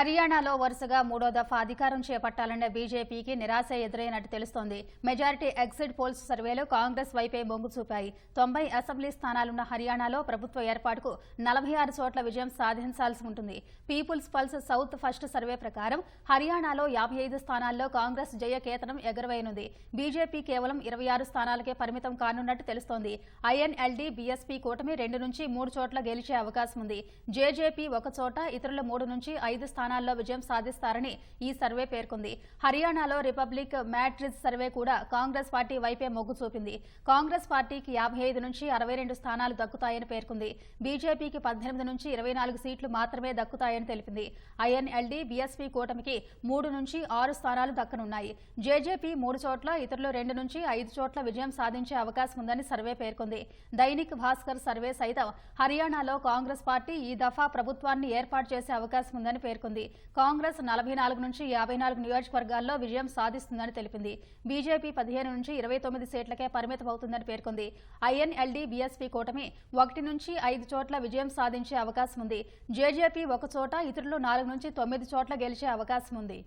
హర్యానాలో వరుసగా మూడో దఫా అధికారం చేపట్టాలన్న బీజేపీకి నిరాశ ఎదురైనట్టు తెలుస్తోంది. మెజారిటీ ఎగ్జిట్ పోల్స్ సర్వేలో కాంగ్రెస్ వైపే మొగ్గు చూపాయి. తొంభై అసెంబ్లీ స్థానాలున్న హర్యానాలో ప్రభుత్వ ఏర్పాటుకు నలభై ఆరు చోట్ల విజయం సాధించాల్సి ఉంటుంది. People's pulse south first survey ప్రకారం హర్యానాలో యాభై ఐదు స్థానాల్లో కాంగ్రెస్ జయకేతనం ఎగరవేయనుంది. బీజేపీ కేవలం ఇరవై ఆరు స్థానాలకే పరిమితం కానున్నట్టు తెలుస్తోంది. ఐఎన్ఎల్డీ బీఎస్పీ కూటమి రెండు నుంచి మూడు చోట్ల గెలిచే అవకాశం ఉంది జేజేపీ ఒక చోట ఇతరుల మూడు నుంచి ఐదు స్థానాల్లో విజయం సాధిస్తారని ఈ సర్వే పేర్కొంది. హర్యానాలో రిపబ్లిక్ మ్యాట్రిజ్ సర్వే కూడా కాంగ్రెస్ పార్టీ వైపే మొగ్గు చూపింది. కాంగ్రెస్ పార్టీకి యాభై ఐదు నుంచి అరవై రెండు స్థానాలు దక్కుతాయని పేర్కొంది. బీజేపీకి పద్దెనిమిది నుంచి ఇరవై నాలుగు సీట్లు మాత్రమే దక్కుతాయని తెలిపింది. ఐఎన్ఎల్డీ బీఎస్పీ కూటమికి మూడు నుంచి ఆరు స్థానాలు దక్కనున్నాయి. జేజేపీ మూడు చోట్ల ఇతరులు రెండు నుంచి ఐదు చోట్ల విజయం సాధించే అవకాశం ఉందని సర్వే పేర్కొంది. దైనిక్ భాస్కర్ సర్వే సైతం హర్యానాలో కాంగ్రెస్ పార్టీ ఈ దఫా ప్రభుత్వాన్ని ఏర్పాటు చేసే అవకాశం ఉందని పేర్కొంది. పేర్కొంది. కాంగ్రెస్ నలభై నాలుగు నుంచి యాభై నాలుగు నియోజకవర్గాల్లో విజయం సాధిస్తుందని తెలిపింది. బీజేపీ పదిహేను నుంచి ఇరవై తొమ్మిది సీట్లకే పరిమితమవుతుందని పేర్కొంది. ఐఎన్ఎల్డీ బీఎస్పీ కూటమి ఒకటి నుంచి ఐదు చోట్ల విజయం సాధించే అవకాశం ఉంది. జేజేపీ ఒక చోట ఇతరులు నాలుగు నుంచి తొమ్మిది చోట్ల గెలిచే అవకాశం ఉంది.